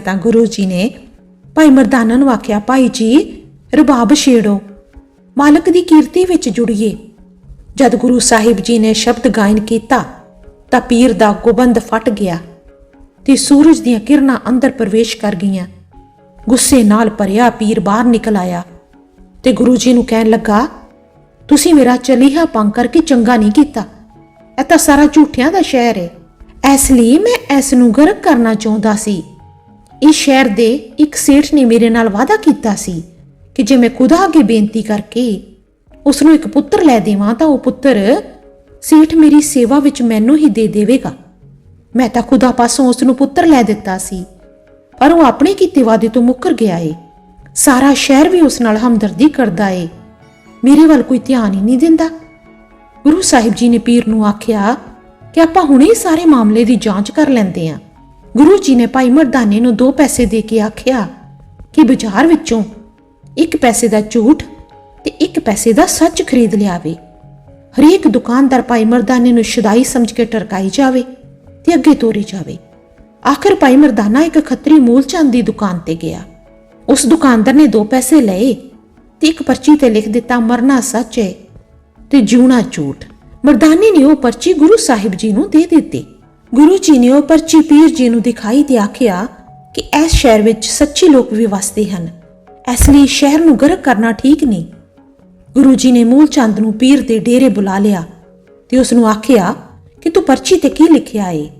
ਤਾਂ ਗੁਰੂ ਜੀ ਨੇ, ਭਾਈ ਮਰਦਾਨਾ ਨੂੰ ਆਖਿਆ, ਭਾਈ ਜੀ, ਰਬਾਬ ਛੇੜੋ, ਮਾਲਕ ਦੀ ਕੀਰਤੀ ਵਿੱਚ ਜੁੜੀਏ। ਜਦ ਗੁਰੂ ਸਾਹਿਬ ਜੀ ਨੇ ਸ਼ਬਦ ਗਾਇਨ ਕੀਤਾ, ਤਾਂ ਪੀਰ ਦਾ ਗੁਬੰਦ ਫਟ ਗਿਆ ਤੇ ਸੂਰਜ ਦੀਆਂ ਕਿਰਨਾਂ ਅੰਦਰ ਪ੍ਰਵੇਸ਼ ਕਰ ਗਈਆਂ। ਗੁੱਸੇ ਨਾਲ ਭਰਿਆ ਪੀਰ ਬਾਹਰ ਨਿਕਲ ਆਇਆ ਤੇ ਗੁਰੂ ਜੀ ਨੂੰ ਕਹਿਣ ਲੱਗਾ, ਤੁਸੀਂ ਮੇਰਾ ਚਲੀਹਾ ਪੰਗ ਕਰਕੇ ਚੰਗਾ ਨਹੀਂ ਕੀਤਾ। ਇਹ ਤਾਂ ਸਾਰਾ ਝੂਠਿਆਂ ਦਾ ਸ਼ਹਿਰ ਹੈ ਇਸ ਲਈ ਮੈਂ ਇਸ ਨੂੰ ਗਰਕ ਕਰਨਾ ਚਾਹੁੰਦਾ ਸੀ। ਇਸ ਸ਼ਹਿਰ ਦੇ ਇੱਕ ਸੇਠ ਨੇ ਮੇਰੇ ਨਾਲ ਵਾਅਦਾ ਕੀਤਾ ਸੀ ਕਿ ਜੇ ਮੈਂ ਖੁਦਾ ਅੱਗੇ ਬੇਨਤੀ ਕਰਕੇ ਉਸ ਨੂੰ ਇੱਕ ਪੁੱਤਰ ਲੈ ਦੇਵਾਂ ਤਾਂ ਉਹ ਪੁੱਤਰ ਸੇਠ ਮੇਰੀ ਸੇਵਾ ਵਿੱਚ ਮੈਨੂੰ ਹੀ ਦੇ ਦੇਵੇਗਾ। ਮੈਂ ਤਾਂ ਖੁਦਾ ਪਾਸੋਂ ਉਸ ਨੂੰ ਪੁੱਤਰ ਲੈ ਦਿੱਤਾ ਸੀ, ਪਰ ਉਹ ਆਪਣੇ ਕੀਤੇ ਵਾਅਦੇ ਤੋਂ ਮੁੱਕਰ ਗਿਆ ਏ। ਸਾਰਾ ਸ਼ਹਿਰ ਵੀ ਉਸ ਨਾਲ ਹਮਦਰਦੀ ਕਰਦਾ ਏ। ਮੇਰੇ ਵੱਲ ਕੋਈ ਧਿਆਨ ਹੀ ਨਹੀਂ ਦਿੰਦਾ। ਗੁਰੂ ਸਾਹਿਬ ਜੀ ਨੇ ਪੀਰ ਨੂੰ ਆਖਿਆ ਕਿ ਆਪਾਂ ਹੁਣੇ ਹੀ ਸਾਰੇ ਮਾਮਲੇ ਦੀ ਜਾਂਚ ਕਰ ਲੈਂਦੇ ਹਾਂ। ਗੁਰੂ ਜੀ ਨੇ ਭਾਈ ਮਰਦਾਨੇ ਨੂੰ ਦੋ ਪੈਸੇ ਦੇ ਕੇ ਆਖਿਆ ਕਿ ਬਾਜ਼ਾਰ ਵਿੱਚੋਂ ਇੱਕ ਪੈਸੇ ਦਾ ਝੂਠ ਤੇ ਇੱਕ ਪੈਸੇ ਦਾ ਸੱਚ ਖਰੀਦ ਲਿਆਵੇ। ਹਰੇਕ ਦੁਕਾਨਦਾਰ ਭਾਈ ਮਰਦਾਨੇ ਨੂੰ ਸ਼ੁਦਾਈ ਸਮਝ ਕੇ ਟਰਕਾਈ ਜਾਵੇ ਤੇ ਅੱਗੇ ਤੋਰੀ ਜਾਵੇ। ਆਖਰ ਭਾਈ ਮਰਦਾਨਾ ਇੱਕ ਖੱਤਰੀ ਮੂਲ ਚੰਦ ਦੀ ਦੁਕਾਨ ਤੇ ਗਿਆ। ਉਸ ਦੁਕਾਨਦਾਰ ਨੇ ਦੋ ਪੈਸੇ ਲਏ ਤੇ ਇੱਕ ਪਰਚੀ ਤੇ ਲਿਖ ਦਿੱਤਾ, ਮਰਨਾ ਸੱਚ ਹੈ ਤੇ ਜਿਉਣਾ ਝੂਠ। ਮਰਦਾਨੇ ਨੇ ਉਹ ਪਰਚੀ ਗੁਰੂ ਸਾਹਿਬ ਜੀ ਨੂੰ ਦੇ ਦਿੱਤੀ। ਗੁਰੂ ਜੀ ਨੇ ਉਹ ਪਰਚੀ ਪੀਰ ਜੀ ਨੂੰ ਦਿਖਾਈ ਤੇ ਆਖਿਆ ਕਿ ਇਸ ਸ਼ਹਿਰ ਵਿੱਚ ਸੱਚੇ ਲੋਕ ਵੀ ਵਸਦੇ ਹਨ। ਇਸ ਲਈ ਸ਼ਹਿਰ ਨੂੰ ਗਰਕ ਕਰਨਾ ਠੀਕ ਨਹੀਂ। ਗੁਰੂ ਜੀ ਨੇ ਮੂਲ ਚੰਦ ਨੂੰ ਪੀਰ ਦੇ ਡੇਰੇ ਬੁਲਾ ਲਿਆ ਤੇ ਉਸ ਨੂੰ ਆਖਿਆ ਕਿ ਤੂੰ ਪਰਚੀ ਤੇ ਕੀ ਲਿਖਿਆ ਏ?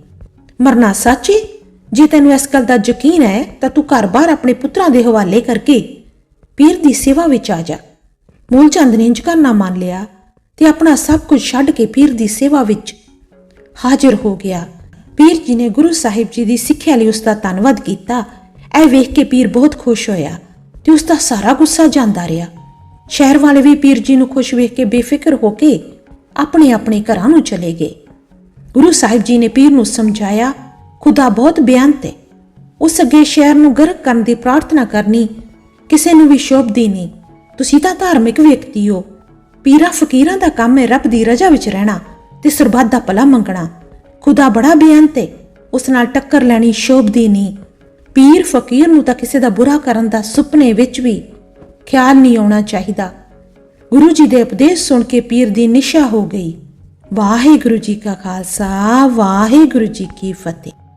ਮਰਨਾ ਸੱਚ ਏ? ਜੇ ਤੈਨੂੰ ਇਸ ਗੱਲ ਦਾ ਯਕੀਨ ਹੈ, ਤਾਂ ਤੂੰ ਘਰ-ਬਾਰ ਆਪਣੇ ਪੁੱਤਰਾਂ ਦੇ ਹਵਾਲੇ ਕਰਕੇ ਪੀਰ ਦੀ ਸੇਵਾ ਵਿੱਚ ਆ ਜਾ। ਮੂਲ ਚੰਦ ਨੇ ਇੰਜ ਕਰਨਾ ਮੰਨ ਲਿਆ ਤੇ ਆਪਣਾ ਸਭ ਕੁਝ ਛੱਡ ਕੇ ਪੀਰ ਦੀ ਸੇਵਾ ਵਿੱਚ ਹਾਜ਼ਰ ਹੋ ਗਿਆ। ਪੀਰ ਜੀ ਨੇ ਗੁਰੂ ਸਾਹਿਬ ਜੀ ਦੀ ਸਿੱਖਿਆ ਲਈ ਉਸ ਦਾ ਧੰਨਵਾਦ ਕੀਤਾ। ਇਹ ਵੇਖ ਕੇ ਪੀਰ ਬਹੁਤ ਖੁਸ਼ ਹੋਇਆ ਤੇ ਉਸ ਦਾ ਸਾਰਾ ਗੁੱਸਾ ਜਾਂਦਾ ਰਿਹਾ। ਸ਼ਹਿਰ ਵਾਲੇ ਵੀ ਪੀਰ ਜੀ ਨੂੰ ਖੁਸ਼ ਵੇਖ ਕੇ ਬੇਫਿਕਰ ਹੋ ਕੇ ਆਪਣੇ ਆਪਣੇ ਘਰਾਂ ਨੂੰ ਚਲੇ ਗਏ। ਗੁਰੂ ਸਾਹਿਬ ਜੀ ਨੇ ਪੀਰ ਨੂੰ ਸਮਝਾਇਆ, ਖੁਦਾ ਬਹੁਤ ਬੇਅੰਤ ਹੈ। ਉਸ ਅੱਗੇ ਸ਼ਹਿਰ ਨੂੰ ਗਰਕ ਕਰਨ ਦੀ ਪ੍ਰਾਰਥਨਾ ਕਰਨੀ ਕਿਸੇ ਨੂੰ ਵੀ ਸ਼ੋਭਦੀ ਨਹੀਂ। ਤੁਸੀਂ ਤਾਂ ਧਾਰਮਿਕ ਵਿਅਕਤੀ ਹੋ। ਪੀਰਾਂ ਫਕੀਰਾਂ ਦਾ ਕੰਮ ਹੈ ਰੱਬ ਦੀ ਰਜ਼ਾ ਵਿੱਚ ਰਹਿਣਾ ਤੇ ਸਰਬੱਤ ਦਾ ਭਲਾ ਮੰਗਣਾ। ਖੁਦਾ ਬੜਾ ਬੇਅੰਤ ਹੈ ਉਸ ਨਾਲ ਟੱਕਰ ਲੈਣੀ ਸ਼ੋਭਦੀ ਨਹੀਂ। ਪੀਰ ਫਕੀਰ ਨੂੰ ਤਾਂ ਕਿਸੇ ਦਾ ਬੁਰਾ ਕਰਨ ਦਾ ਸੁਪਨੇ ਵਿੱਚ ਵੀ ਖਿਆਲ ਨਹੀਂ ਆਉਣਾ ਚਾਹੀਦਾ। ਗੁਰੂ ਜੀ ਦੇ ਉਪਦੇਸ਼ ਸੁਣ ਕੇ ਪੀਰ ਦੀ ਨਿਸ਼ਾ ਹੋ ਗਈ। ਵਾਹਿਗੁਰੂ ਜੀ ਕਾ ਖਾਲਸਾ, ਵਾਹਿਗੁਰੂ ਜੀ ਕੀ ਫਤਿਹ।